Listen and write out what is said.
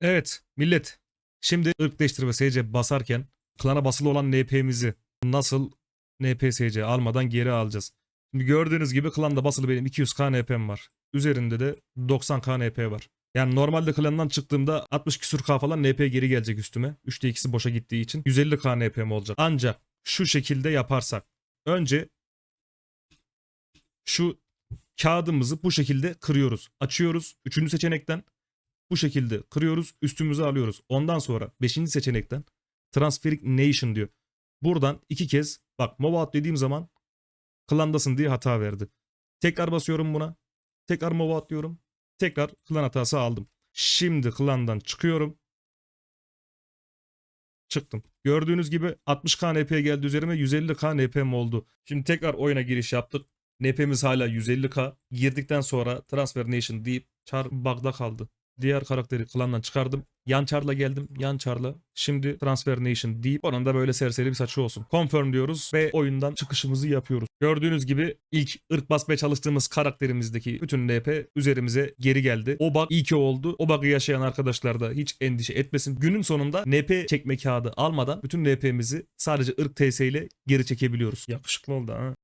Evet millet. Şimdi ırk değiştirme SC basarken klana basılı olan NP'mizi nasıl NPSC almadan geri alacağız. Şimdi gördüğünüz gibi klanda basılı benim 200k NP'm var. Üzerinde de 90k NP var. Yani normalde klandan çıktığımda 60 küsür K falan NP geri gelecek üstüme. 3'te ikisi boşa gittiği için 150k NP'm olacak. Ancak şu şekilde yaparsak. Önce şu kağıdımızı bu şekilde kırıyoruz. Açıyoruz. Üçüncü seçenekten bu şekilde kırıyoruz. Üstümüze alıyoruz. Ondan sonra beşinci seçenekten Transferic Nation diyor. Buradan iki kez bak out dediğim zaman klandasın diye hata verdi. Tekrar basıyorum buna. Tekrar out diyorum. Tekrar klan hatası aldım. Şimdi klandan çıkıyorum. Çıktım. Gördüğünüz gibi 60k NP geldi üzerime 150k NP'm oldu. Şimdi tekrar oyuna giriş yaptık. NP'miz hala 150k. Girdikten sonra Transfer Nation deyip çar bug'da kaldı. Diğer karakteri klandan çıkardım. Yan çarla geldim. Yan çarla. Şimdi Transfer Nation deyip onun da böyle serseri bir saçı olsun. Confirm diyoruz ve oyundan çıkışımızı yapıyoruz. Gördüğünüz gibi ilk ırk basmaya çalıştığımız karakterimizdeki bütün NP üzerimize geri geldi. O bug iyi ki oldu. O bug'ı yaşayan arkadaşlar da hiç endişe etmesin. Günün sonunda NP çekme kağıdı almadan bütün NP'mizi sadece ırk TS ile geri çekebiliyoruz. Yakışıklı oldu ha.